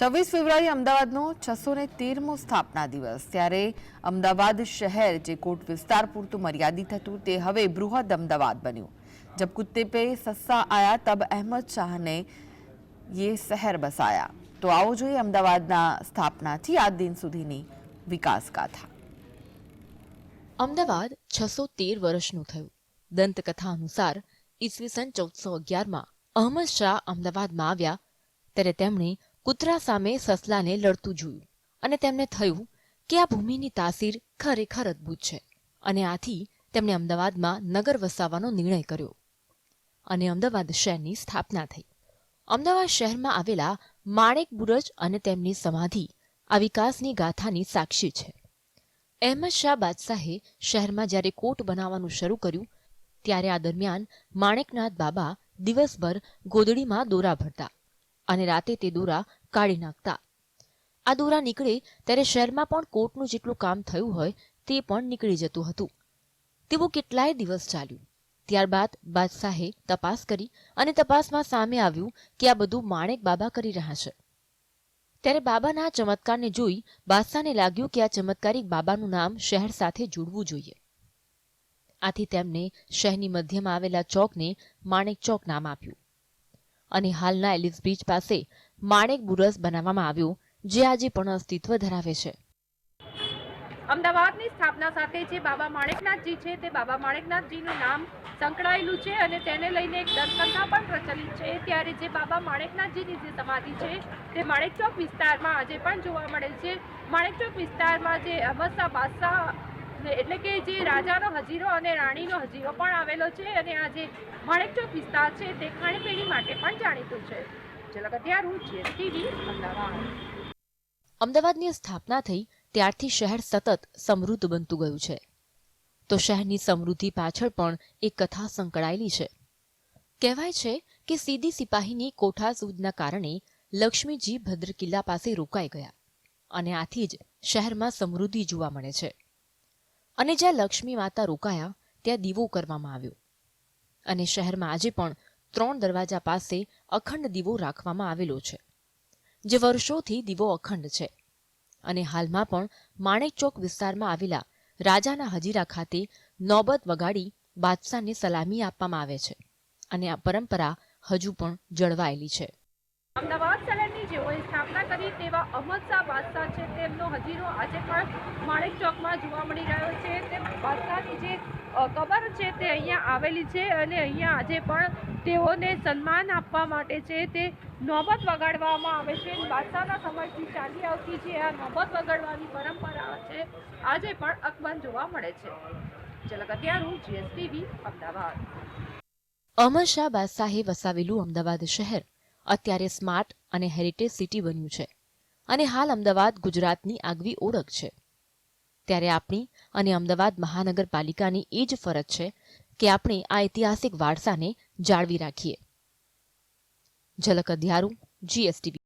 છવ્વીસ ફેબ્રુઆરી અમદાવાદનો છસો ને તેરમો સ્થાપના દિવસ. ત્યારે અમદાવાદ શહેર જે કોટ વિસ્તાર પૂરતું મર્યાદિત હતું, તે હવે બૃહદ અમદાવાદ બન્યું. જબ કુત્તે પે સસ્સા આયા, તબ અહેમદ શાહને યે શહેર બસાયા. તો આવો જોઈએ અમદાવાદના સ્થાપનાથી આ દિન સુધીની વિકાસ ગાથા અમદાવાદ છસો તેર વર્ષનું થયું. દંતકથા અનુસાર ઈસવીસન ચૌદસો અગિયારમાં અહમદ શાહ અમદાવાદમાં આવ્યા. ત્યારે તેમણે કૂતરા સામે સસલાને લડતું જોયું અને તેમને થયું કે આ ભૂમિની તાસીર ખરેખર અદ્ભુત છે અને આથી તેમણે અમદાવાદમાં નગર વસાવવાનો નિર્ણય કર્યો અને અમદાવાદ શહેરની સ્થાપના થઈ. અમદાવાદ શહેરમાં આવેલા માણેક બુરજ અને તેમની સમાધિ આ વિકાસની ગાથાની સાક્ષી છે. અહેમદ શાહ બાદશાહે શહેરમાં જ્યારે કોટ બનાવવાનું શરૂ કર્યું, ત્યારે આ દરમિયાન માણેકનાથ બાબા દિવસભર ગોદડીમાં દોરા ભરતા અને રાતે તે દોરા કાઢી નાખતા. આ દોરા નીકળે ત્યારે શહેરમાં પણ કોર્ટનું જેટલું કામ થયું હોય તે પણ નીકળી જતું હતું. તેવું કેટલાય દિવસ ચાલ્યું. ત્યારબાદ બાદશાહે તપાસ કરી અને તપાસમાં સામે આવ્યું કે આ બધું માણેક બાબા કરી રહ્યા છે. ત્યારે બાબાના ચમત્કારને જોઈ બાદશાહને લાગ્યું કે આ ચમત્કારિક બાબાનું નામ શહેર સાથે જોડવું જોઈએ. આથી તેમને શહેરની મધ્યમાં આવેલા ચોકને માણેક ચોક નામ આપ્યું. અને હાલના એલિસ બ્રિજ પાસે માણેક બુરસ બનાવવામાં આવ્યું, જે આજે પણ અસ્તિત્વ ધરાવે છે. અમદાવાદની સ્થાપના સાથે જે બાબા માણેકનાથજી છે, તે બાબા માણેકનાથજીનું નામ સંકળાયેલું છે અને તેને લઈને એક દંતકથા પણ પ્રચલિત છે. ત્યારે જે બાબા માણેકનાથજીની જે સમાધિ છે, તે માણેકચોક વિસ્તારમાં આજે પણ જોવા મળે છે. માણેકચોક વિસ્તારમાં જે શાહ બાદશાહ એટલે કે જે રાજાનો હજીરો અને રાણીનો હજીરો પણ આવેલો છે અને આ જે માણેકચોક વિસ્તાર છે તે ખાણીપીણી માટે પણ જાણીતું છે. ચલો અત્યાર હું જીએસટીવી અમદાવાદ. અમદાવાદની સ્થાપના થઈ ત્યારથી શહેર સતત સમૃદ્ધ બનતું ગયું છે. તો શહેરની સમૃદ્ધિ પાછળ પણ એક કથા સંકળાયેલી છે. કહેવાય છે કે સીધી સિપાહીની કોઠાસૂદના કારણે લક્ષ્મીજી ભદ્ર કિલ્લા પાસે રોકાઈ ગયા અને આથી જ શહેરમાં સમૃદ્ધિ જોવા મળે છે. અને જ્યાં લક્ષ્મી માતા રોકાયા, ત્યાં દીવો કરવામાં આવ્યો. અને શહેરમાં આજે પણ ત્રણ દરવાજા પાસે અખંડ દીવો રાખવામાં આવેલો છે, જે વર્ષોથી દીવો અખંડ છે. અને હાલમાં પણ માણેક ચોક વિસ્તારમાં આવેલા રાજાના હજીરા ખાતે નોબત વગાડી બાદશાહને સલામી આપવામાં આવે છે અને આ પરંપરા હજુ પણ જળવાયેલી છે. સ્થાપના કરી તેવા અહમદ શાહ બાદશાહ છે. તેમનો હજીરો આજે પણ માણેક ચોકમાં જોવા મળી રહ્યો છે. તે બાદશાહની જે કબર છે તે અહીંયા આવેલી છે અને અહીંયા આજે પણ તેઓને સન્માન આપવા માટે છે. તે નોબત વગાડવામાં આવે છે. બાદશાહના સમયથી ચાલી આવતી જે આ નોબત વગાડવાની પરંપરા છે, આજે પણ અકબંધ જોવા મળે છે. ચલક અત્યારું જીએસટીવી, અમદાવાદ. અહમદ શાહ બાદશાહે વસાવેલું અમદાવાદ શહેર અત્યારે સ્માર્ટ અને હેરિટેજ સિટી બન્યું છે અને હાલ અમદાવાદ ગુજરાતની આગવી ઓળખ છે. ત્યારે આપણી અને અમદાવાદ મહાનગરપાલિકાની એ જ ફરજ છે કે આપણે આ ઐતિહાસિક વારસાને જાળવી રાખીએ. ઝલક અધ્યારું જીએસટીવી